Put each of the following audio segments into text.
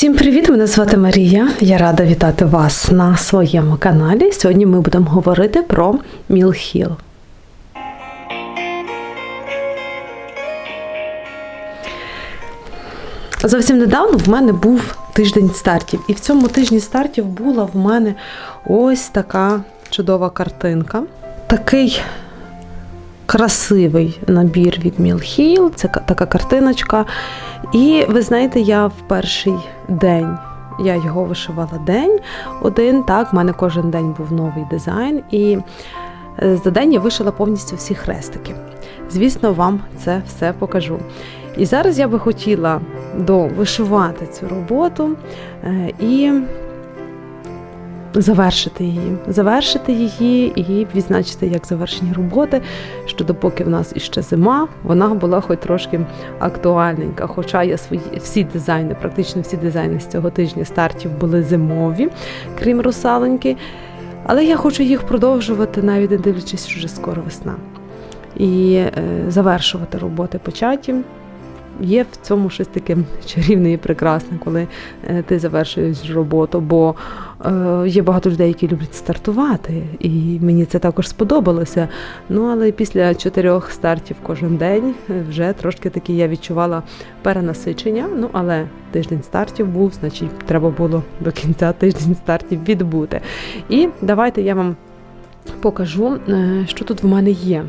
Всім привіт! Мене звати Марія. Я рада вітати вас на своєму каналі. Сьогодні ми будемо говорити про Мілхіл. Зовсім недавно в мене був тиждень стартів, і в цьому тижні стартів була в мене ось така чудова картинка. Такий красивий набір від Мілхіл. Це така картиночка. І ви знаєте, я в перший день. Я його вишивала день один. Так, в мене кожен день був новий дизайн, і е, за день я вишила повністю всі хрестики. Звісно, вам це все покажу. І зараз я би хотіла довишивати цю роботу е, і завершити її. Завершити її і відзначити як завершені роботи, що допоки в нас іще зима, вона була хоч трошки актуальненька. Хоча я свої всі дизайни, практично всі дизайни з цього тижня стартів були зимові, крім русалоньки. Але я хочу їх продовжувати, навіть не дивлячись, що вже скоро весна. І е, завершувати роботи початі. Є в цьому щось таке чарівне і прекрасне, коли е, ти завершуєш роботу, бо е, є багато людей, які люблять стартувати, і мені це також сподобалося. Ну але після чотирьох стартів кожен день е, вже трошки таки я відчувала перенасичення. Ну але тиждень стартів був, значить, треба було до кінця тиждень стартів відбути. І давайте я вам покажу, що тут в мене є.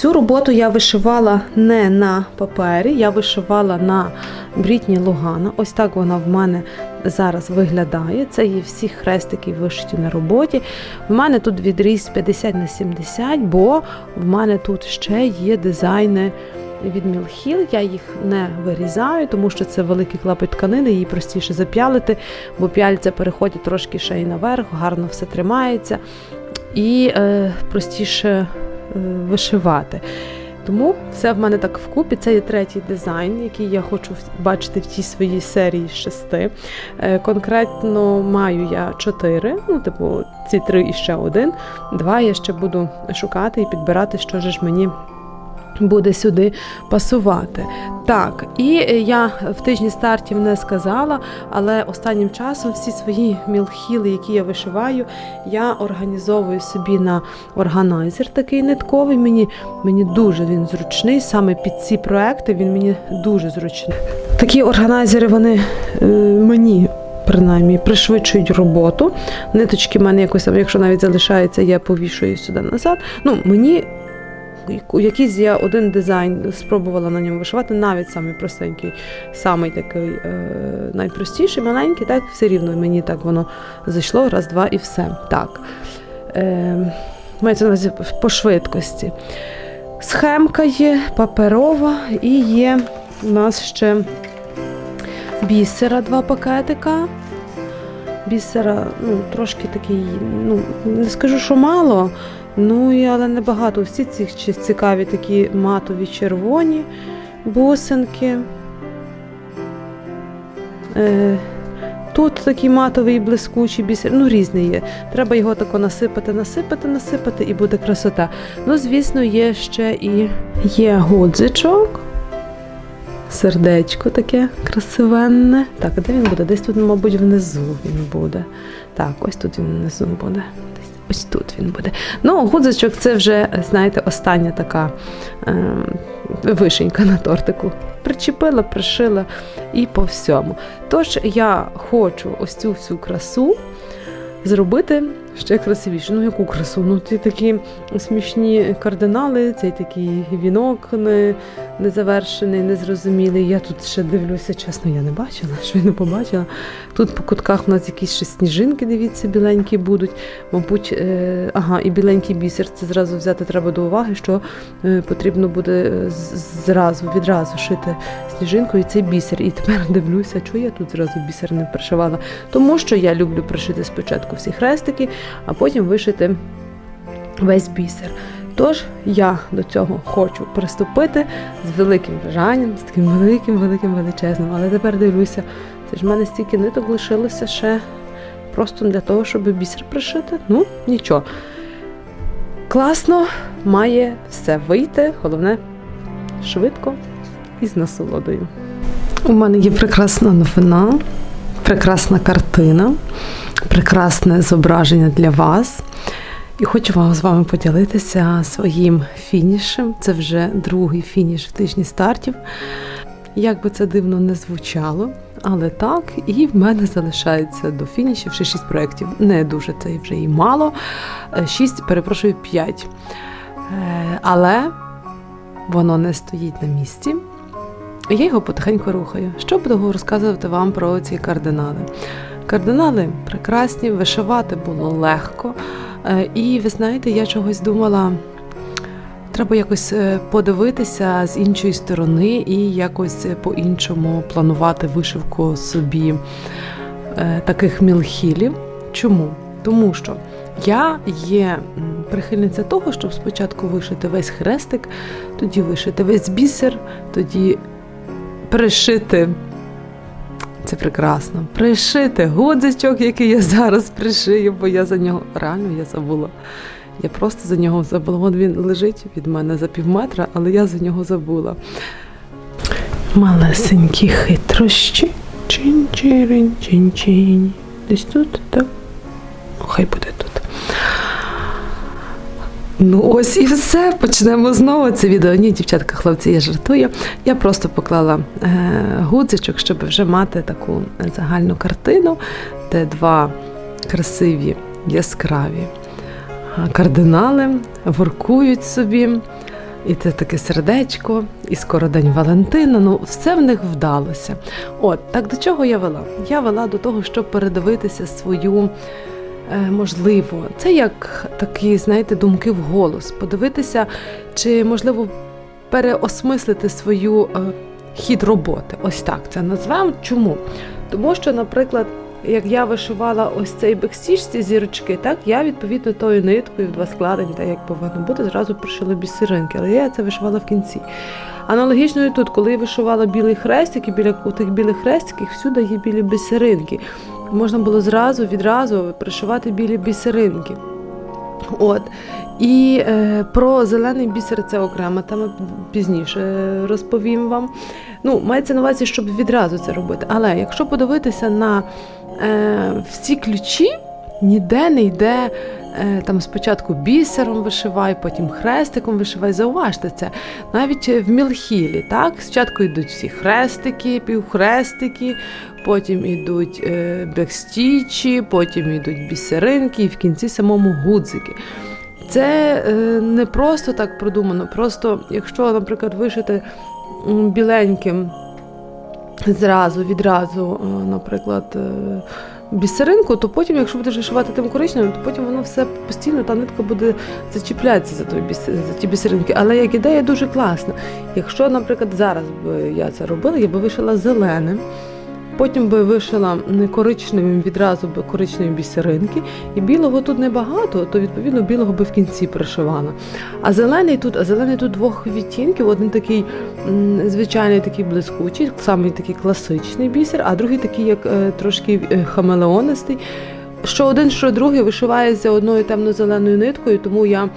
Цю роботу я вишивала не на папері, я вишивала на брітні Лугана. Ось так вона в мене зараз виглядає. Це є всі хрестики вишиті на роботі. В мене тут відріз 50 на 70, бо в мене тут ще є дизайни від Мілхіл. Я їх не вирізаю, тому що це великий клапоть тканини, її простіше зап'ялити, бо п'яльця переходять трошки ще й наверх, гарно все тримається і е, простіше вишивати. Тому все в мене так вкупі. Це є третій дизайн, який я хочу бачити в тій своїй серії шести. Е, Конкретно маю я чотири, ну, типу, ці три і ще один. Два я ще буду шукати і підбирати, що ж мені буде сюди пасувати. Так, і я в тижні стартів не сказала, але останнім часом всі свої мілхіли, які я вишиваю, я організовую собі на органайзер такий нитковий. Мені, мені дуже він зручний. Саме під ці проекти він мені дуже зручний. Такі органайзери вони е, мені. Принаймні пришвидшують роботу. Ниточки в мене якось, якщо навіть залишається, я повішую сюди назад. Ну, мені якийсь я один дизайн спробувала на ньому вишивати, навіть самий простенький, самий такий е, найпростіший, маленький, так все рівно мені так воно зайшло, раз, два і все. Так. Е, мається на увазі по швидкості. Схемка є, паперова і є у нас ще бісера, два пакетика. Бісера, ну, трошки такий, ну, не скажу, що мало, Ну, і але небагато. Всі ці цікаві такі матові червоні бусинки. Е, тут такий матовий блискучий бісер, ну різний є. Треба його тако насипати, насипати, насипати, і буде красота. Ну, звісно, є ще і є гудзичок. Сердечко таке красивенне. Так, де він буде? Десь тут, мабуть, внизу він буде. Так, ось тут він внизу буде. Десь ось тут він буде. Ну, гудзичок це вже, знаєте, остання така е, вишенька на тортику. Причепила, пришила і по всьому. Тож я хочу ось цю всю красу зробити ще красивіше. Ну, яку красу? Ну, ті такі смішні кардинали, цей такий вінок не, незавершений, незрозумілий. Я тут ще дивлюся, чесно, я не бачила, що я не побачила. Тут по кутках у нас якісь ще сніжинки, дивіться, біленькі будуть. Мабуть, е, ага, і біленький бісер. Це зразу взяти треба до уваги, що е, потрібно буде е, зразу, відразу шити сніжинку і цей бісер. І тепер дивлюся, чого я тут зразу бісер не пришивала. Тому що я люблю пришити спочатку всі хрестики, а потім вишити весь бісер. Тож я до цього хочу приступити з великим бажанням, з таким великим, великим, величезним. Але тепер дивлюся, це ж в мене стільки ниток лишилося ще просто для того, щоб бісер пришити. Ну, нічого. Класно має все вийти, головне швидко і з насолодою. У мене є прекрасна новина. прекрасна картина, прекрасне зображення для вас. І хочу вам з вами поділитися своїм фінішем. Це вже другий фініш в тижні стартів. Як би це дивно не звучало, але так, і в мене залишається до фінішів ще 6 проєктів. Не дуже це вже і мало. 6, перепрошую, 5. Але воно не стоїть на місці. Я його потихеньку рухаю. Що буду розказувати вам про ці кардинали? Кардинали прекрасні, вишивати було легко. Е, І ви знаєте, я чогось думала, треба якось е, подивитися з іншої сторони і якось по-іншому планувати вишивку собі е, таких мілхілів. Чому? Тому що я є прихильниця того, щоб спочатку вишити весь хрестик, тоді вишити весь бісер, тоді пришити. Це прекрасно. Пришити гудзичок, який я зараз пришию, бо я за нього реально я забула. Я просто за нього забула. Вон він лежить від мене за пів метра, але я за нього забула. Малесенькі хитрощі. Чин-чирин, чин-чинь. Десь тут, так? Хай буде тут. Ну ось і все. Почнемо знову це відео. Ні, дівчатка, хлопці, я жартую. Я просто поклала е, гудзичок, щоб вже мати таку загальну картину, де два красиві, яскраві кардинали воркують собі. І це таке сердечко, і скоро день Валентина. Ну, все в них вдалося. От так до чого я вела? Я вела до того, щоб передивитися свою. Е, Можливо, це як такі, знаєте, думки вголос. Подивитися, чи можливо переосмислити свою е, хід роботи. Ось так це назвемо. Чому? Тому що, наприклад, як я вишивала ось цей бекстіж, ці зірочки, так я відповідно тою ниткою в два складення, так як повинно бути, зразу пришила бісеринки, але я це вишивала в кінці. Аналогічно і тут, коли я вишивала білий хрестик, і біля тих білих хрестиків всюди є білі бісеринки. Можна було зразу відразу пришивати білі бісеринки. От. І е, про зелений бісер це окрема тема пізніше розповім вам. Ну, мається на увазі, щоб відразу це робити. Але якщо подивитися на е, всі ключі, ніде не йде там спочатку бісером вишивай, потім хрестиком вишивай. Зауважте це. Навіть в мілхілі, так? Спочатку йдуть всі хрестики, півхрестики, потім йдуть е, бекстічі, потім йдуть бісеринки, і в кінці самому гудзики. Це е, не просто так продумано. Просто, якщо, наприклад, вишити біленьким зразу, відразу, е, наприклад, е, бісеринку, то потім, якщо будеш вишивати тим коричневим, то потім воно все постійно, та нитка буде зачіплятися за, той біс, за ті бісеринки. Але як ідея дуже класна. Якщо, наприклад, зараз би я це робила, я би вишила зеленим. Потім би вишила не коричневим відразу би коричневі бісеринки, і білого тут небагато, то відповідно білого би в кінці пришивала. А зелений тут, а зелений тут двох відтінків, один такий звичайний такий блискучий, самий такий класичний бісер, а другий такий, як е, трошки е, хамелеонистий. Що один, що другий вишивається одною темно-зеленою ниткою, тому я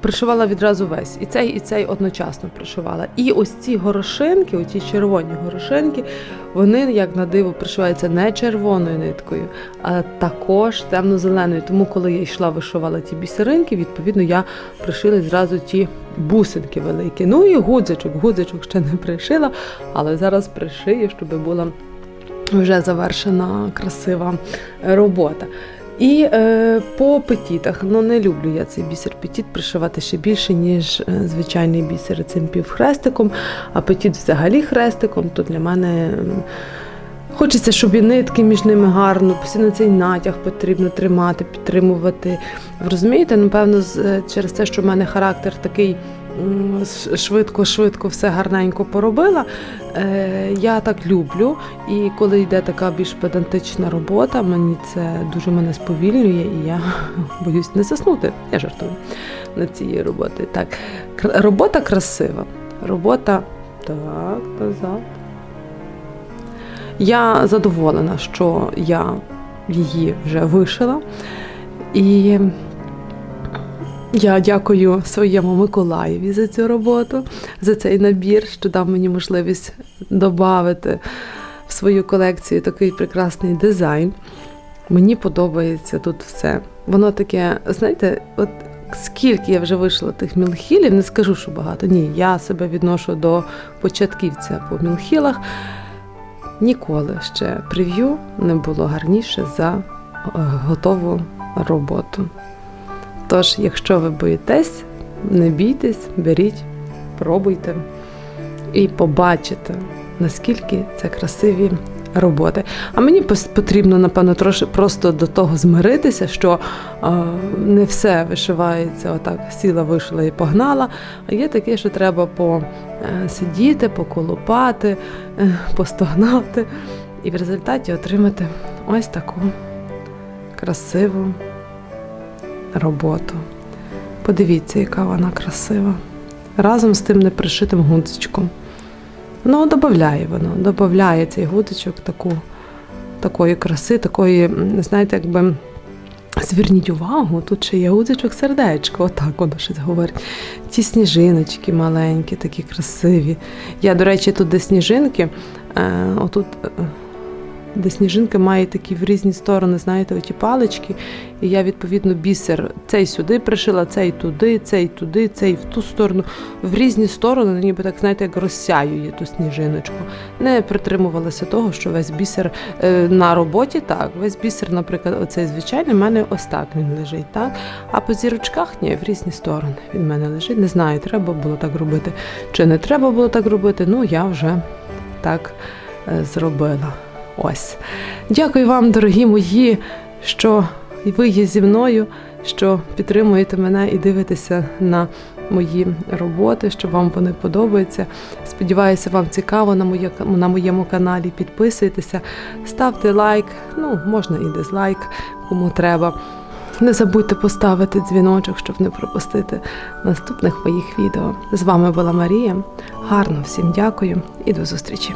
пришивала відразу весь. І цей, і цей одночасно пришивала. І ось ці горошинки, оці червоні горошинки, вони, як на диво, пришиваються не червоною ниткою, а також темно-зеленою. Тому, коли я йшла, вишивала ті бісеринки, відповідно, я пришила зразу ті бусинки великі. Ну і гудзичок, гудзичок ще не пришила, але зараз пришию, щоб була вже завершена красива робота. І е, по петітах, ну не люблю я цей бісер петіт пришивати ще більше, ніж е, звичайний бісер цим півхрестиком, а петіт взагалі хрестиком, то для мене хочеться, щоб і нитки між ними гарно, постійно цей натяг потрібно тримати, підтримувати. Ви розумієте, напевно, з- е, через те, що в мене характер такий швидко-швидко все гарненько поробила. Е, я так люблю, і коли йде така більш педантична робота, мені це дуже мене сповільнює, і я боюсь не заснути. Я жартую на цієї роботи. Так, робота красива. Робота так, назад. Я задоволена, що я її вже вишила. І я дякую своєму Миколаєві за цю роботу, за цей набір, що дав мені можливість додати в свою колекцію такий прекрасний дизайн. Мені подобається тут все. Воно таке, знаєте, от скільки я вже вийшла тих мілхілів, не скажу, що багато. Ні, я себе відношу до початківця по мілхілах. Ніколи ще прев'ю не було гарніше за е, готову роботу. Тож, якщо ви боїтесь, не бійтесь, беріть, пробуйте і побачите, наскільки це красиві роботи. А мені потрібно, напевно, трошки просто до того змиритися, що е, не все вишивається отак, сіла, вийшла і погнала. А є таке, що треба посидіти, поколупати, е, постогнати, і в результаті отримати ось таку красиву роботу. Подивіться, яка вона красива. Разом з тим непришитим гудзичком. Ну, додає воно, додає цей гудзичок таку, такої краси, такої, знаєте, якби. Зверніть увагу, тут ще є гудзичок сердечко, отак воно щось говорить. Ті сніжиночки маленькі, такі красиві. Я, до речі, тут де сніжинки, е, отут, е, де сніжинки мають такі в різні сторони, знаєте, оті палички. І я, відповідно, бісер цей сюди пришила, цей туди, цей туди, цей в ту сторону. В різні сторони, ніби так, знаєте, як розсяює ту сніжиночку. Не притримувалася того, що весь бісер е, на роботі так. Весь бісер, наприклад, оцей звичайний, в мене ось так він лежить. так. А по зірочках ні, в різні сторони він в мене лежить. Не знаю, треба було так робити чи не треба було так робити. Ну, я вже так е, зробила. Ось. Дякую вам, дорогі мої, що ви є зі мною, що підтримуєте мене і дивитеся на мої роботи, що вам вони подобаються. Сподіваюся, вам цікаво на, моє, на моєму каналі. Підписуйтеся, ставте лайк, ну, можна і дизлайк, кому треба. Не забудьте поставити дзвіночок, щоб не пропустити наступних моїх відео. З вами була Марія. Гарно всім дякую і до зустрічі!